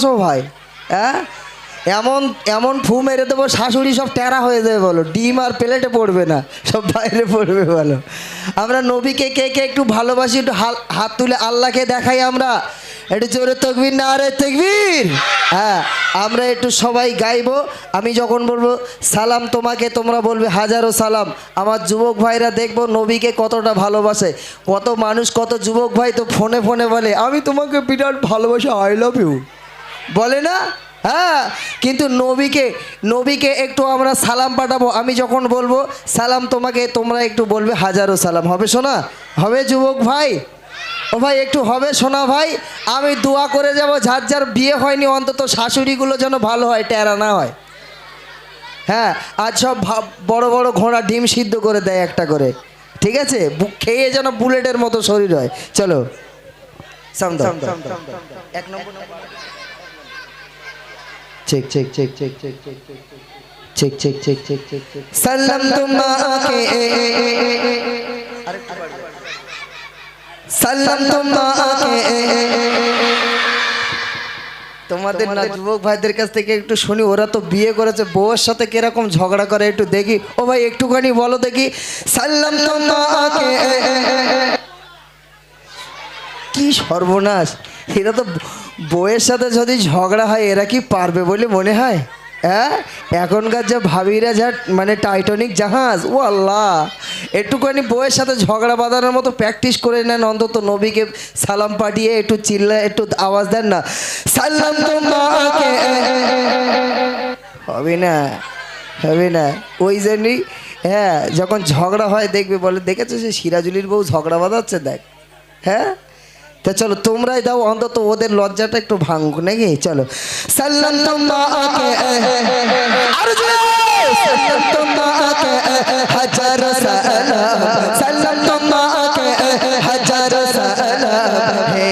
ভালোবাসো ভাই হ্যাঁ? এমন এমন ফু মেরে দেবো, শাশুড়ি সব ট্যারা হয়ে যাবে বলো। ডিম আর প্লেটে পড়বে না, সব বাইরে পড়বে বলো। আমরা নবীকে কে কে একটু ভালোবাসি, একটু হাত তুলে আল্লাহকে দেখাই আমরা। একটু জোরে তকবির না, আরে তকবির! হ্যাঁ আমরা একটু সবাই গাইবো। আমি যখন বলব, সালাম তোমাকে, তোমরা বলবে হাজারো সালাম। আমার যুবক ভাইরা দেখব নবীকে কতটা ভালোবাসে। কত মানুষ, কত যুবক ভাই তো ফোনে ফোনে বলে, আমি তোমাকে বিরাট ভালোবাসি আই লাভ ইউ বলে না? হ্যাঁ কিন্তু নবীকে নবীকে একটু আমরা সালাম পাঠাবো। আমি যখন বলব, সালাম তোমাকে, তোমরা একটু বলবে হাজারো সালাম। হবে শোনা হবে যুবক ভাই? ও ভাই, একটু হবে শোনা ভাই? আমি দোয়া করে যাব, যার যার বিয়ে হয়নি, অন্তত শাশুড়িগুলো যেন ভালো হয়, টেরা না হয়। হ্যাঁ আজ সব বড় বড় ঘোড়া ডিম সিদ্ধ করে দেয় একটা করে। ঠিক আছে? খেয়ে যেন বুলেটের মতো শরীর হয়। চলো। এক নম্বর। Check check check check check check check check check check check check সালাম তোমাকে সালাম তোমাকে তোমাদের না যুবক ভাইদের কাছ থেকে একটু শুনি ওরা তো বিয়ে করেছে বউয়ের সাথে কীরকম ঝগড়া করে একটু দেখি ও ভাই একটুখানি বলো দেখি সাল্লাম তোমাকে কি সর্বনাশ এরা তো বউয়ের সাথে যদি ঝগড়া হয়, এরা কি পারবে বলে মনে হয়? হ্যাঁ এখনকার যা ভাবিরা যা মানে টাইটানিক জাহাজ ও আল্লাহ একটুখানি বউয়ের সাথে ঝগড়া বাঁধানোর মতো প্র্যাকটিস করে নেন অন্তত নবীকে সালাম পাঠিয়ে, একটু চিল্লা, একটু আওয়াজ দেন না। সালাম তোমাকে হবে না হবে না। ওই জন্যই হ্যাঁ যখন ঝগড়া হয়, দেখবে বলে, দেখেছ সে সিরাজুলির বউ ঝগড়া বাঁধাচ্ছে, দেখ। হ্যাঁ? তা চলো তোমরাই দাও অন্তত ওদের লজ্জাটা একটু ভাঙুক নাকি? চলো। হাজার হাজার হে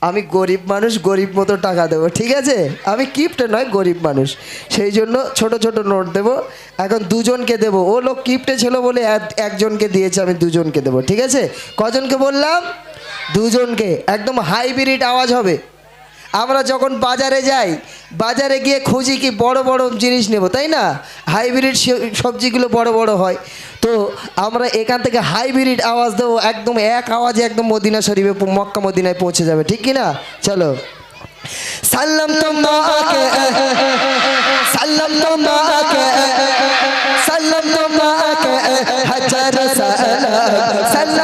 আমি গরিব মানুষ, গরিব মতো টাকা দেবো, ঠিক আছে? আমি কিপ্টে নয়, গরিব মানুষ। সেই জন্য ছোট ছোট নোট দেবো, এখন দুজনকে দেবো। ও লোক কিপ্টে ছিল বলে এক- একজনকে দিয়েছে, আমি দুজনকে দেবো, ঠিক আছে? কজনকে বললাম? দুজনকে, একদম হাইব্রিড আওয়াজ হবে। আমরা যখন বাজারে যাই, বাজারে গিয়ে খুঁজি কি বড় বড় জিনিস নেব, তাই না? হাইব্রিড সবজিগুলো বড় বড় হয়। তো আমরা এখান থেকে হাইব্রিড আওয়াজ দেবো, একদম এক আওয়াজে একদম মদিনা শরীফে, মক্কা মদিনায় পৌঁছে যাবে, ঠিক কি না? চলো। সাল্লাম তোমাকে সাল্লাম তোমাকে সাল্লাম তোমাকে হাজার সাল্লাম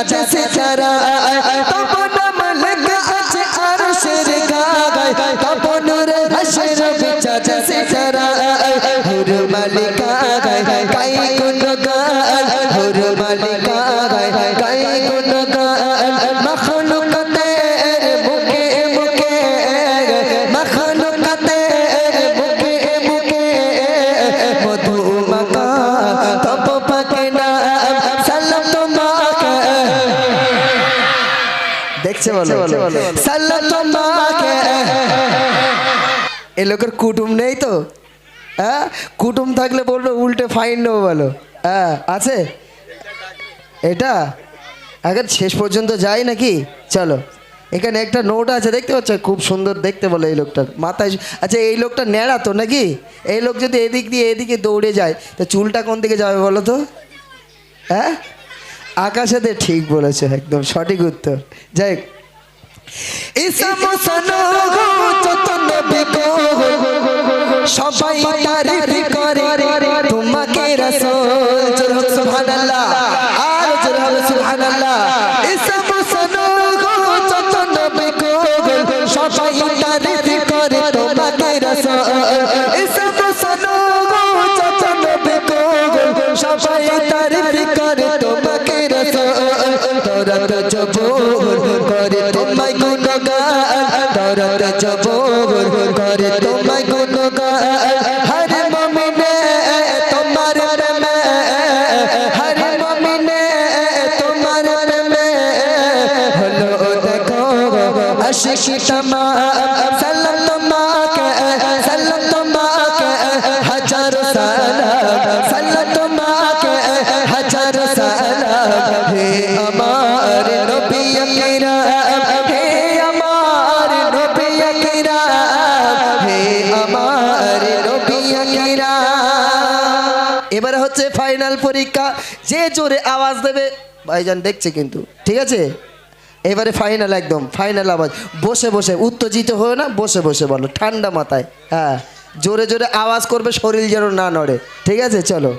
কাছে যারা তপন মালিক আছে আর শের গায় তপন রে হাসের কাছে যারা হুর মালিক গায় কাই কোন গায় হুর দেখছে বলো তোমাকে। এ লোকের কুটুম নেই তো? হ্যাঁ? কুটুম থাকলে বলবে উল্টে ফাইন নেব বলো। হ্যাঁ আছে? এটা? এখন শেষ পর্যন্ত যাই নাকি? চলো। এখানে একটা নোট আছে দেখতে পাচ্ছ? খুব সুন্দর দেখতে বলে এই লোকটার মাথায় আচ্ছা এই লোকটা ন্যাড়া তো নাকি? এই লোক যদি এদিক দিয়ে এদিকে দৌড়ে যায় তো চুলটা কোন দিকে যাবে বলো তো? হ্যাঁ? আকাশেতে ঠিক বলেছে, একদম সঠিক উত্তর। যাই সবাই তারিফ করে, তোমাকে সবাই তারিফ করে, তোমাকে রাসূল। সবাই তমাম সালাম তোমাকে সালাম তোমাকে হাজার সালাম সালাম তোমাকে হাজার সালাম হে আমার নবী আকরাম হে আমার নবী আকরাম এবারে হচ্ছে ফাইনাল পরীক্ষা, যে জোরে আওয়াজ দেবে, ভাইজান দেখছে কিন্তু, ঠিক আছে? এবারে ফাইনাল একদম ফাইনাল আওয়াজ। বসে বসে, উত্তেজিত হয়ে না, বসে বসে বলো, ঠান্ডা মাথায়। হ্যাঁ জোরে জোরে আওয়াজ করবে, শরীর যেন না নড়ে। ঠিক আছে, চলো।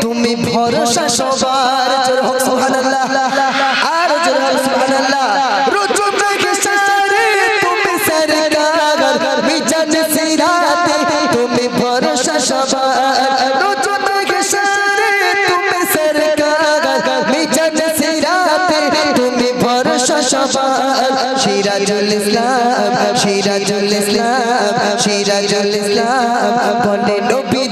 তুমি ভরসা সবার। সবার সিরাজুল ইসলাম সিরাজুল ইসলাম সিরাজুল ইসলাম বলে নবী